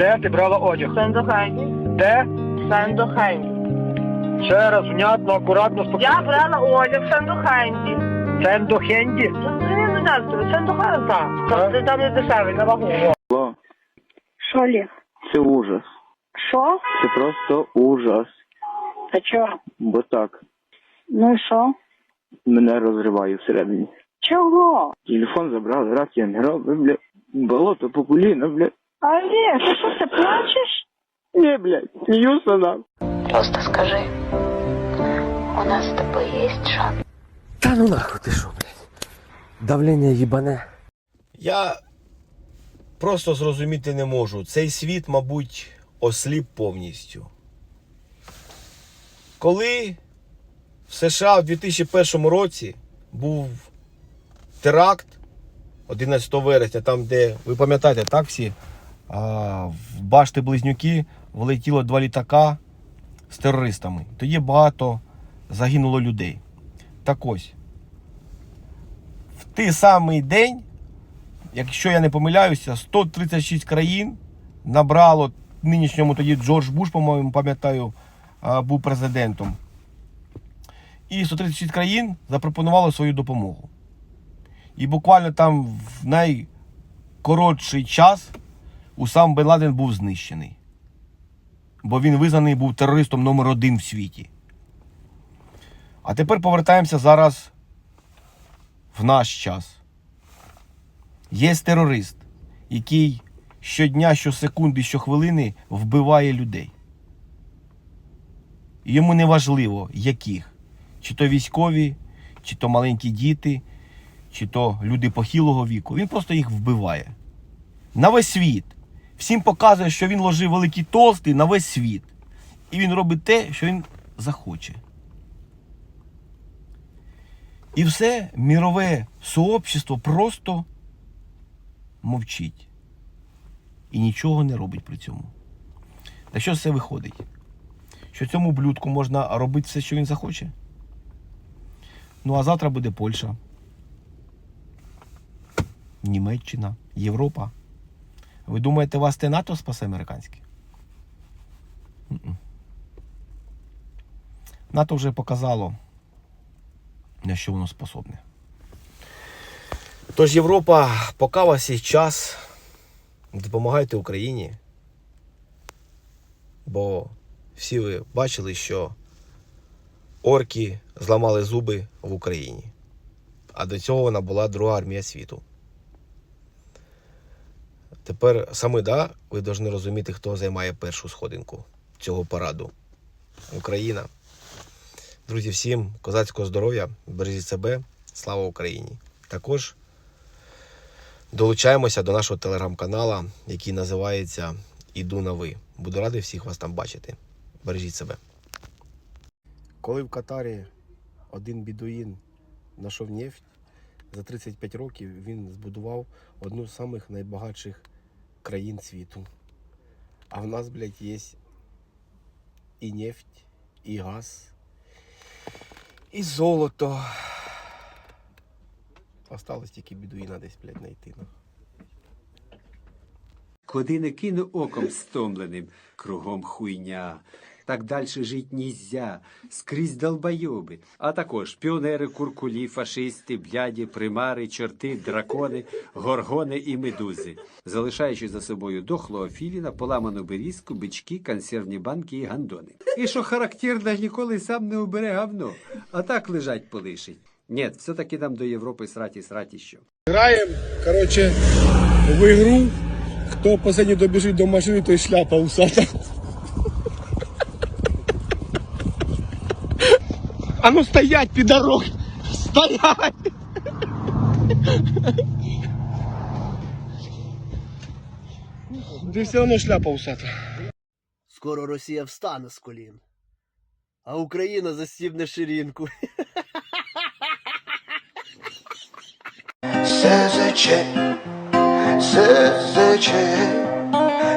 Де ти брала одяг? Сандохайні. Де? Сандохайні. Ще раз, внятно, акуратно, Я брала одяг в Сандохайні. Сендо Хенді. Я не знаю, Сандохайні, так. Там не дешевий, на вагу. Алло, Що, Олег? це ужас. Що? Це просто ужас. А чого? Бо так, Ну і що? мене розриває всередині. Чого? Телефон забрали, раз я не робив, бля. Болото по коліна, бля. Олег, ти що, ти плачеш? Ні, блядь, сміюся нам. Просто скажи, у нас с тобой есть шанс. Та ну нахуй ти що, блядь. Давлення їбане. Я просто зрозуміти не можу. Цей світ, мабуть, осліп повністю. Коли в США в 2001 році був теракт 11 вересня, там, де, ви пам'ятаєте, так всі, в башти Близнюки влетіло два літака з терористами. Тоді багато загинуло людей. Так ось, в той самий день якщо я не помиляюся, 136 країн набрало нинішньому тоді Джордж Буш, по-моєму, пам'ятаю, був президентом. І 136 країн запропонували свою допомогу. І буквально там в найкоротший час Усам Бен Ладен був знищений. Бо він визнаний був терористом номер один в світі. А тепер повертаємося зараз в наш час. Є терорист, який щодня, щосекунди, щохвилини вбиває людей. Йому не важливо, яких. Чи то військові, чи то маленькі діти, чи то люди похилого віку. Він просто їх вбиває. На весь світ. Всім показує, що він ложив великий толстий на весь світ. І він робить те, що він захоче. І все мірове сообщество просто мовчить. І нічого не робить при цьому. Та що це виходить? Що цьому блюдку можна робити все, що він захоче? Ну а завтра буде Польща, Німеччина, Європа. Ви думаєте, вас те НАТО спасе американське? НАТО вже показало, на що воно способне. Тож Європа, поки вас є час, допомагайте Україні. Бо всі ви бачили, що орки зламали зуби в Україні. А до цього вона була друга армія світу. Тепер саме да, ви повинні розуміти, хто займає першу сходинку цього параду. Україна. Друзі, всім козацького здоров'я, бережіть себе, слава Україні! Також долучаємося до нашого телеграм-канала, який називається Іду на ви. Буду радий всіх вас там бачити. Бережіть себе. Коли в Катарі один бідуїн знайшов нефть, за 35 років він збудував одну з самих найбагатших країн світу. А в нас, блядь, є і нефть, і газ, і золото. Осталось тільки бідуїна десь, блядь, знайти. ну. Куди не кину оком стомленим, кругом хуйня. Так далі жить нізя, скрізь долбойоби. А також піонери, куркулі, фашисти, бляді, примари, чорти, дракони, горгони і медузи, залишаючи за собою дохлого філіна, поламану берізку, бички, консервні банки і гандони. І що характерно, ніколи сам не убере говно, а так лежать полишить. Ні, все-таки нам до Європи сраті, сраті що. Граємо, коротше, в ігру. Хто останній добіжить до машини, той шляпа усата. А ну стоять, підорог! Стоять! Ти все одно шляпа усата. Скоро Росія встане з колін, а Україна застібне ширинку. СЗЧ, СЗЧ,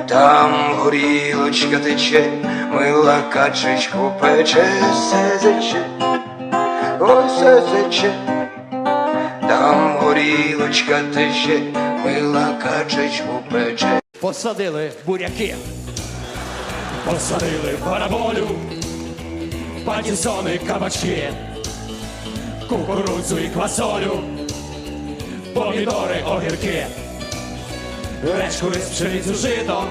там горілочка тече, мила качечку пече, СЗЧ, ой, СЗЧ, там горілочка тече, мила качечку пече. посадили буряки, посадили параболю, патісони, кабачки, кукурудзу і квасолю, помідори, огірки, речку рис, пшеницю, жито,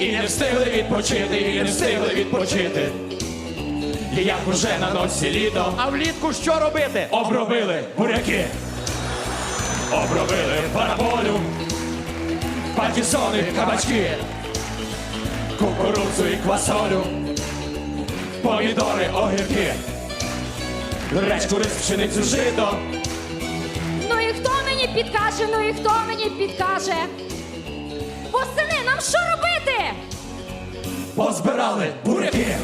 і не встигли відпочити, і не встигли відпочити. І як уже на носі літо, а влітку що робити? Обробили буряки, обробили параболю, патісони, кабачки, кукурудзу і квасолю, помідори, огірки, речку рис, пшеницю, жито. І хто мені підкаже, ну і хто мені підкаже? Восени, нам що робити? Позбирали буряки.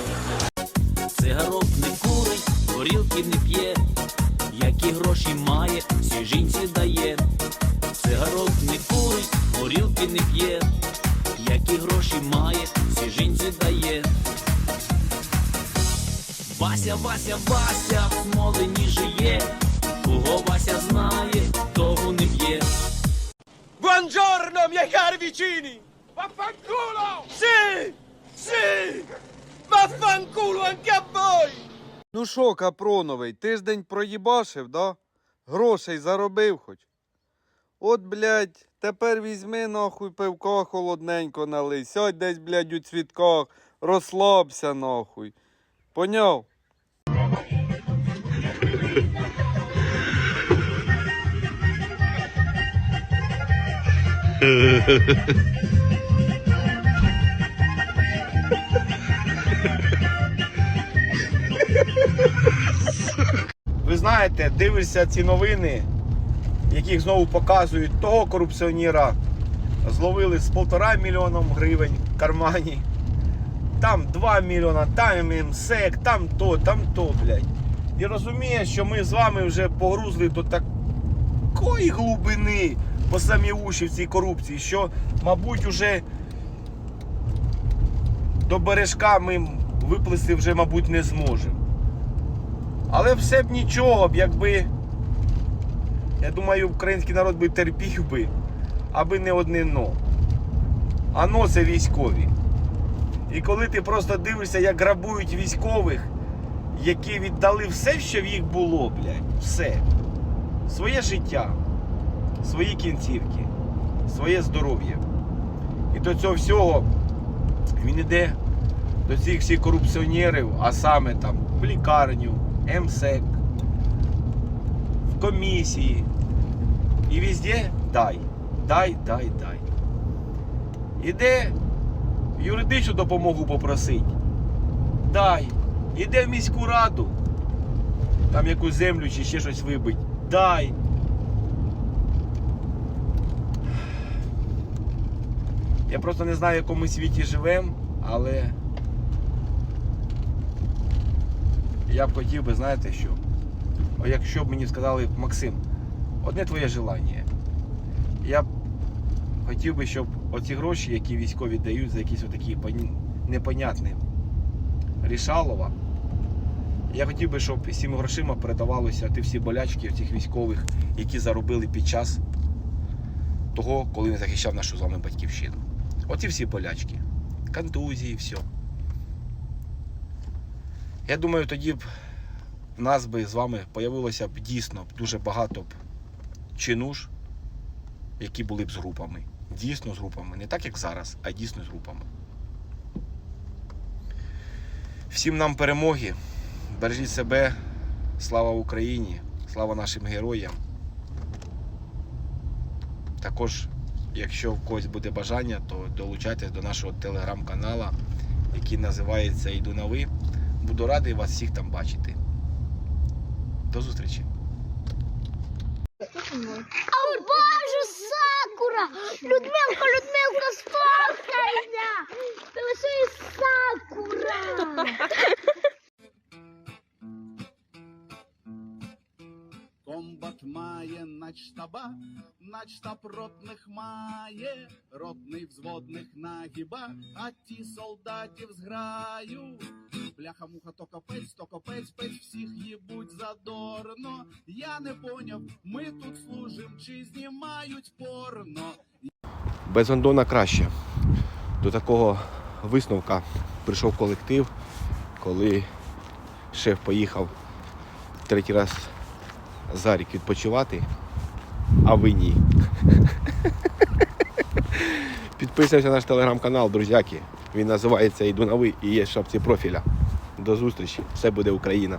Цигарок не курить, горілки не п'є, які гроші має, всі жінці дає. Цигарок не курить, горілки не п'є, які гроші має, всі жінці дає. Вася, Вася, Вася, в смолині жиє, кого Вася знає, того не б'є. Buongiorno, miei cari vicini! Vaffanculo! Sì! Sì! Vaffanculo anche a voi! Ну що, Капроновий, тиждень проїбашив, да? Грошей заробив хоч. От, блядь, тепер візьми нахуй пивка холодненько налий. Сядь десь, блядь, у цвітках, розслабся нахуй. Поняв? Ви знаєте, дивишся ці новини, яких знову показують того корупціонера. Зловили з полтора мільйоном гривень в кармані. Там 2 мільйона, там МСЕК, там то, там то, блядь. І розуміє, що ми з вами вже погрузли до такої глибини по самі уші в цій корупції, що, мабуть, уже до бережка ми виплисти вже, мабуть, не зможемо. Але все б нічого б, якби. Я думаю, український народ би терпів би, аби не одне но. А но це військові. І коли ти просто дивишся, як грабують військових, які віддали все, що в їх було, блядь, все. Своє життя, свої кінцівки, своє здоров'я. І до цього всього він іде до цих всіх корупціонерів, а саме там в лікарню, МСЕК, в комісії. І везде дай, дай, дай, дай. Іде юридичну допомогу попросить. Дай. Іде в міську раду. Там якусь землю чи ще щось вибить. Дай. Я просто не знаю, в якому світі живемо, але я б хотів би, знаєте що? Якщо б мені сказали, Максим, одне твоє желання. Я б хотів би, щоб оці гроші, які військові дають за якісь отакі непонятні рішалова, я хотів би, щоб цими грошима передавалося ті всі болячки цих військових, які заробили під час того, коли він захищав нашу з вами батьківщину. Оці всі болячки. Контузії, все. Я думаю, тоді б в нас би з вами появилося б дійсно дуже багато б чинуш, які були б з групами. Дійсно з групами. Не так, як зараз, а дійсно з групами. Всім нам перемоги. Бережіть себе. Слава Україні! Слава нашим героям. Також, якщо в когось буде бажання, то долучайтесь до нашого телеграм-канала, який називається Йду на ви. Буду радий вас всіх там бачити. До зустрічі! О боже, Сакура! Людмилка, Людмилка, сфоткайся! Ти лише Сакура! Комбат має начштаба, начштаб ротних має, ротний взводних нагіба, а ті солдатів зграю. Бляха муха, то капець, то капець, пець всіх їбуть задорно. Я не поняв, ми тут служим чи знімають порно. Без гондона краще. До такого висновка прийшов колектив, коли шеф поїхав третій раз за рік відпочивати, а ви ні. Підписуйся на наш телеграм-канал, друзяки. Він називається Іду на ви і є в шапці профіля. До зустрічі. Все буде Україна.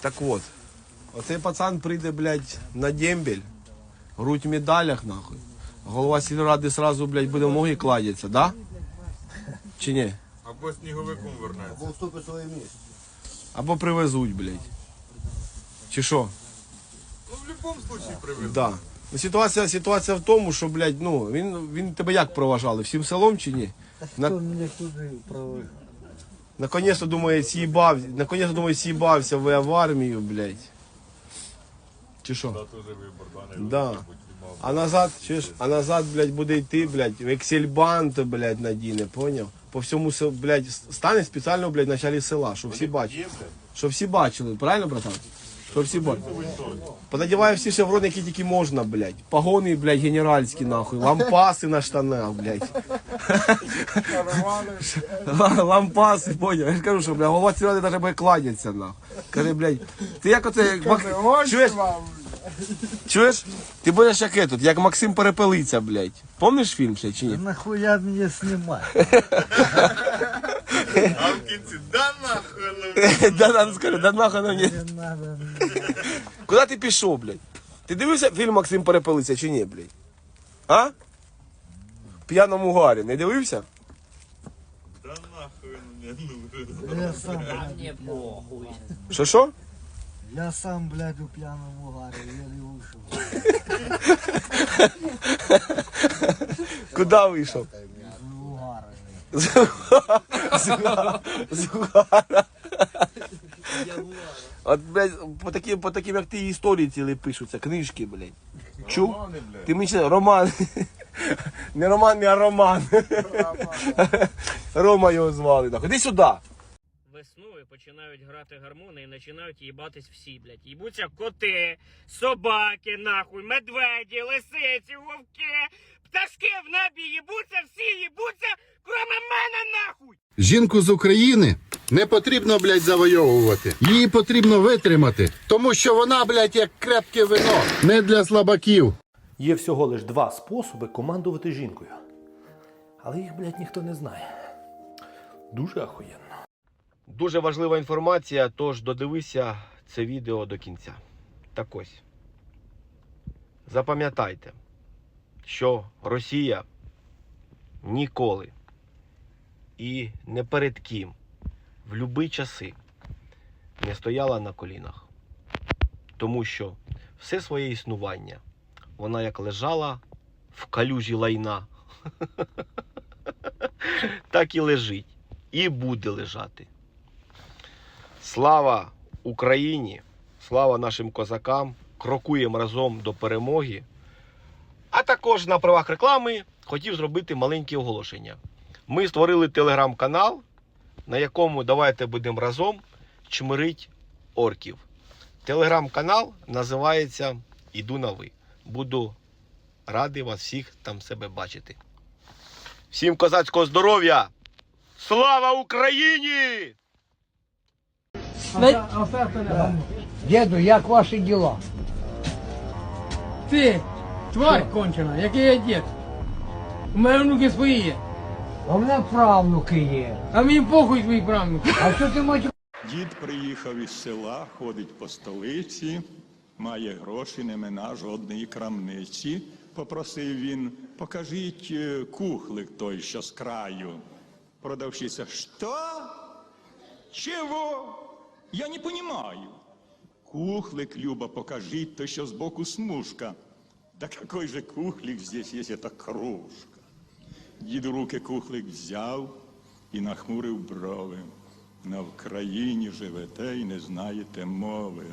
Так от, оцей пацан прийде, блядь, на дембель, грудь в медалях, нахуй. Голова сільради сразу, блядь, буде в ноги кладеться, да? Чи ні? Або сніговиком вернеться. Або вступить своє місце. Або привезуть, блядь. Чи що? Ну, в будь-якому випадку привезуть. Да. Ну, ситуація, ситуація в тому, що, блядь, ну, він, він тебе як проважали? Всім селом чи ні? На... мене туди проводив? Наконец-то, думаю, съебав... Наконец-то, думаю, съебався в, в армію, блядь. Чи що? Теж вибор, да, не Да. А назад, чуєш, а назад, блядь, буде йти, блядь, вексельбант, блядь, надіне, поняв? По всьому селу, блядь, стане спеціально, блядь, в началі села, щоб всі бачили. Щоб всі бачили, правильно, братан? Щоб всі бачили. Понадіваю всі шеврони, які тільки можна, блядь. Погони, блядь, генеральські, нахуй. Лампаси на штанах, блядь. Ла- Лампаси, поняв. Я ж кажу, що, блядь, голова сільради навіть буде кланяться, нахуй. Каже, блядь, ти як оце, як Мак- чуєш? Чуєш? Ти будеш як этот, як Максим Перепелиця, блядь. Помниш фільм ще чи ні? Нахуя мене знімати? А в кінці, да нахуй, Да, да, скажи, да нахуй на мені. Не надо. Куди ти пішов, блядь? Ти дивився фільм Максим Перепелиця чи ні, блядь? А? В п'яному гарі, не дивився? да нахуй не нужен. Я сам, блядь, Що що? я сам, блядь, у п'яному гарі, еле вийшов. Куди вийшов? У гарі. З угара. З угара. От, блядь, по таким, по таким, як ти, історії цілі пишуться, книжки, блядь. Чув? Ти мені ще роман. Не роман, не а роман. Рома його звали. нахуй. Іди сюди. Весною починають грати гармони і починають їбатись всі, блядь. Їбуться коти, собаки, нахуй, медведі, лисиці, вовки, пташки в небі їбуться, всі їбуться, кроме мене, нахуй! Жінку з України не потрібно, блядь, завойовувати. Її потрібно витримати, тому що вона, блядь, як крепке вино, не для слабаків. Є всього лиш два способи командувати жінкою. Але їх, блядь, ніхто не знає. Дуже ахуєнно. Дуже важлива інформація, тож додивися це відео до кінця. Так ось. Запам'ятайте, що Росія ніколи і не перед ким в будь-які часи не стояла на колінах. Тому що все своє існування вона як лежала в калюжі лайна, так і лежить. І буде лежати. Слава Україні! Слава нашим козакам! Крокуємо разом до перемоги. А також на правах реклами хотів зробити маленьке оголошення. Ми створили телеграм-канал, на якому давайте будемо разом чмирить орків. Телеграм-канал називається Іду на ви. Буду радий вас всіх там себе бачити. Всім козацького здоров'я! Слава Україні! Деду, як ваші діла? Ти, тварь кончена, який я дід. У мене внуки свої є. А в мене правнуки є. А мені похуй твої правнуки. А що ти мать Дід приїхав із села, ходить по столиці, має гроші, не мина жодної крамниці. Попросив він, покажіть е, кухлик той, що з краю. Продавщиця, що? Чого? Я не понимаю. Кухлик, Люба, покажіть той, що збоку смужка. Да какой же кухлик здесь есть, это кружка. Дід у руки кухлик взяв і нахмурив брови. На Вкраїні живете і не знаєте мови.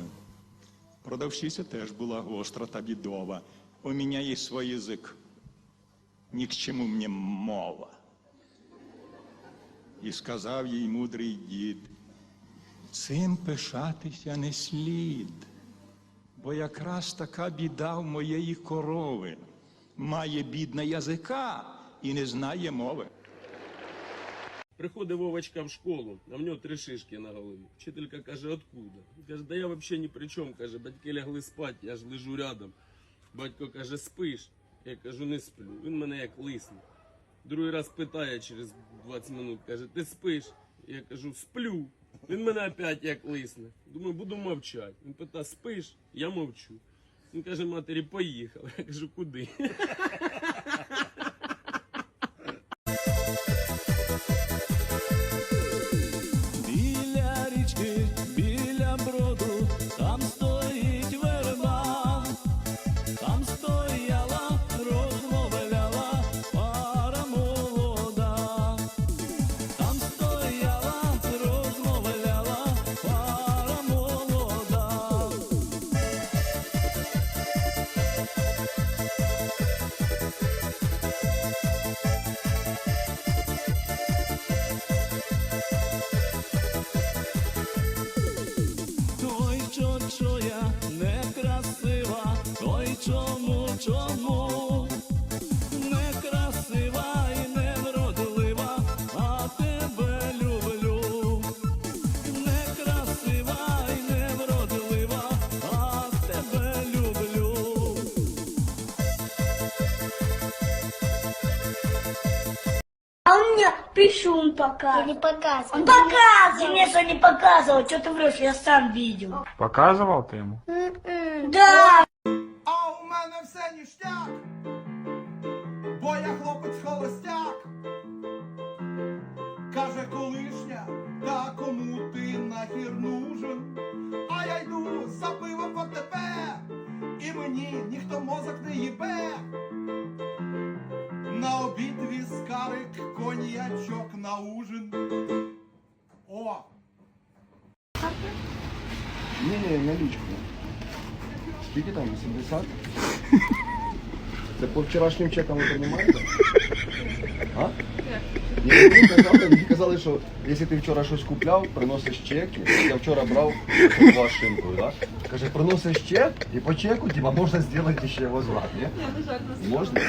Продавщиця теж була гостра та бідова. У мене є свій язик. Ні к чому мені мова. І сказав їй мудрий дід, цим пишатися не слід, бо якраз така біда в моєї корови. має бідна язика і не знає мови. Приходить Вовочка в школу, а в нього три шишки на голові. Вчителька каже, откуда? Він Каже, да я взагалі ні при чому. Каже, батьки лягли спати, я ж лежу рядом. Батько каже, спиш? Я кажу, не сплю. Він мене як лисне. Другий раз питає через 20 минут, каже, ти спиш? Я кажу, сплю. Він мене опять як лисне. Думаю, буду мовчати. Він питає, спиш? Я мовчу. Він каже, матері, поїхали. Я кажу, куди? А он мне писюн показывал. Я не показывал. Он показывал. Ты мне что не показывал. Что ты врешь? Я сам видел. Показував ти йому? Да. А у мене все ніштяк, бо я хлопець холостяк. Каже колишня, та кому ти нахір нужен? А я йду за пивом в АТБ, і мені ніхто мозок коньячок на ужин. О! Ні, ні, налічку. Скільки там, 80? Це по вчорашнім чекам ви розумієте? А? Ні, мені казали, мені казали, що якщо ти вчора щось купляв, приносиш чек. Я вчора брав два шинкою, да? Каже, приносиш чек і по чеку, типа, можна зробити ще возврат, ні? Можна?